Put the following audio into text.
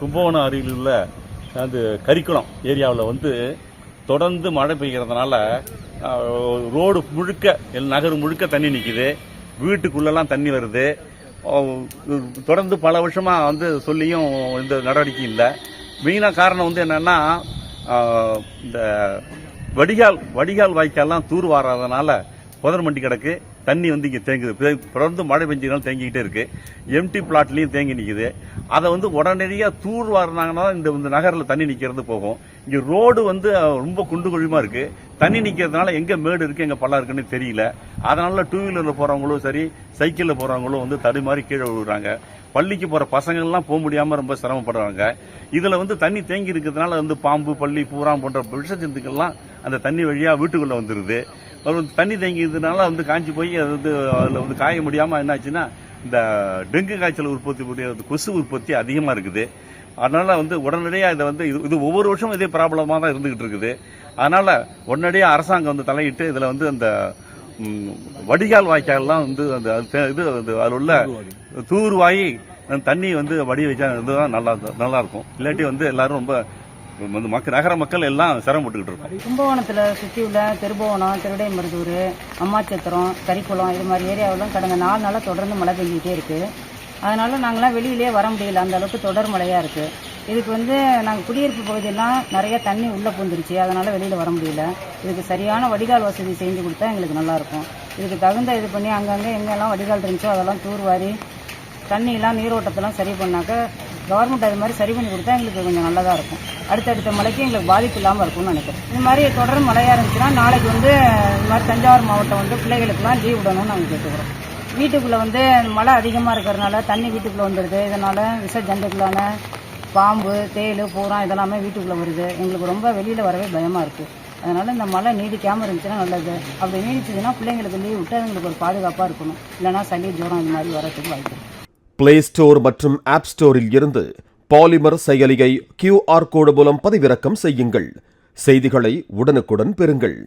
கும்பகோணம் அருகில் உள்ள அந்த கரிக்குளம் ஏரியாவில் வந்து தொடர்ந்து மழை பெய்கிறதுனால ரோடு முழுக்க எல் நகர் முழுக்க தண்ணி நிற்கிது வீட்டுக்குள்ளெல்லாம் தண்ணி வருது. தொடர்ந்து பல வருஷமாக வந்து சொல்லியும் இந்த நடவடிக்கை இல்லை. மெயினாக காரணம் வந்து என்னென்னா இந்த வடிகால் வடிகால் வாய்க்கால்லாம் தூர் வாராதனால புதர் மண்டி கிடக்கு. தண்ணி வந்து இங்கே தேங்குது. தொடர்ந்து மழை பெஞ்சதுனால தேங்கிக்கிட்டே இருக்கு. எம்டி பிளாட்லேயும் தேங்கி நிற்குது அதை வந்து உடனடியாக தூர் வாரினாங்கன்னா இந்த இந்த நகரில் தண்ணி நிற்கிறது போகும். இங்கே ரோடு வந்து ரொம்ப குண்டு குழிமா இருக்கு. தண்ணி நிற்கிறதுனால எங்கே மேடு இருக்கு எங்கே பள்ளம் இருக்குன்னு தெரியல. அதனால டூ வீலரில் போகிறவங்களும் சரி சைக்கிளில் போகிறவங்களும் வந்து தடுமாறி கீழே விழுறாங்க. பள்ளிக்கு போகிற பசங்கள்லாம் போக முடியாமல் ரொம்ப சிரமப்படுறாங்க. இதில் வந்து தண்ணி தேங்கி இருக்கிறதுனால வந்து பாம்பு பள்ளி பூரான் போன்ற விஷ ஜந்துக்கள்லாம் அந்த தண்ணி வழியாக வீட்டுக்குள்ளே வந்துடுது அப்புறம் தண்ணி தேங்கியதுனால வந்து காஞ்சி போய் அது வந்து அதில் வந்து காய முடியாமல் என்னாச்சுன்னா இந்த டெங்கு காய்ச்சல் உற்பத்தி கொசு உற்பத்தி அதிகமாக இருக்குது. அதனால் வந்து உடனடியாக இதை வந்து இது இது ஒவ்வொரு வருஷமும் இதே ப்ராப்ளமாக தான் இருந்துகிட்டு இருக்குது. அதனால் உடனடியாக அரசாங்கம் வந்து தலையிட்டு இதில் வந்து அந்த வடிகால் வாய்க்கால்லாம் வந்து அந்த இது அது அதில் உள்ள தூர்வாயி அந்த தண்ணி வந்து வடி வச்சா இதுதான் நல்லா நல்லா இருக்கும். இல்லாட்டி வந்து எல்லாரும் ரொம்ப வந்து மக்கள் நகர மக்கள் எல்லாம் சிரமப்பட்டுக்கிட்டு இருக்கோம். கும்பகோணத்தில் சுற்றி உள்ள திருபுவனம் திருடைமருதூர் அம்மாச்சத்திரம் கரிக்குளம் இது மாதிரி ஏரியாவெல்லாம் கடந்த நாலு நாளாக தொடர்ந்து மழை பெஞ்சிக்கிட்டே இருக்குது அதனால் நாங்களாம் வெளியிலே வர முடியல. அந்த அளவுக்கு தொடர் மழையாக இருக்குது இதுக்கு வந்து நாங்கள் குடியிருப்பு பகுதியெல்லாம் நிறைய தண்ணி உள்ளே பூந்துருச்சு. அதனால் வெளியில் வர முடியல. இதுக்கு சரியான வடிகால் வசதி செஞ்சு கொடுத்தா எங்களுக்கு நல்லாயிருக்கும் இதுக்கு தகுந்த இது பண்ணி அங்கங்கே எங்கெல்லாம் வடிகால் இருந்துச்சோ அதெல்லாம் தூர்வாரி தண்ணியெல்லாம் நீரோட்டத்தெல்லாம் சரி பண்ணாக்க கவர்மெண்ட் அது மாதிரி சரி பண்ணி கொடுத்தா எங்களுக்கு கொஞ்சம் நல்லதாக இருக்கும். அடுத்தடுத்த மழைக்கு எங்களுக்கு பாதிப்பு இல்லாமல் இருக்கும்னு நினைக்கிறேன். இது மாதிரி தொடர் மழையாக இருந்துச்சுன்னா நாளைக்கு வந்து இந்த மாதிரி தஞ்சாவூர் மாவட்டம் வந்து பிள்ளைகளுக்கெல்லாம் லீவ் விடணும்னு நாங்கள் கேட்டுக்கிறோம். வீட்டுக்குள்ளே வந்து மழை அதிகமாக இருக்கிறதுனால தண்ணி வீட்டுக்குள்ளே வந்துடுது இதனால் விஷ ஜந்துக்களான பாம்பு தேள் பூரா இதெல்லாமே வீட்டுக்குள்ளே வருது. எங்களுக்கு ரொம்ப வெளியில் வரவே பயமாக இருக்குது அதனால் இந்த மழை நீடிக்காமல் இருந்துச்சுன்னா நல்லது. அப்படி நீடிச்சதுன்னா பிள்ளைங்களுக்கு லீவ் விட்டு அதுங்களுக்கு ஒரு பாதுகாப்பாக இருக்கணும். இல்லைனா சளி ஜூரம் இது மாதிரி வரதுக்கு வாய்ப்பு பிளே ஸ்டோர் மற்றும் ஆப் ஸ்டோரில் இருந்து பாலிமர் செயலியை கியூஆர் கோடு மூலம் பதிவிறக்கம் செய்யுங்கள். செய்திகளை உடனுக்குடன் பெறுங்கள்.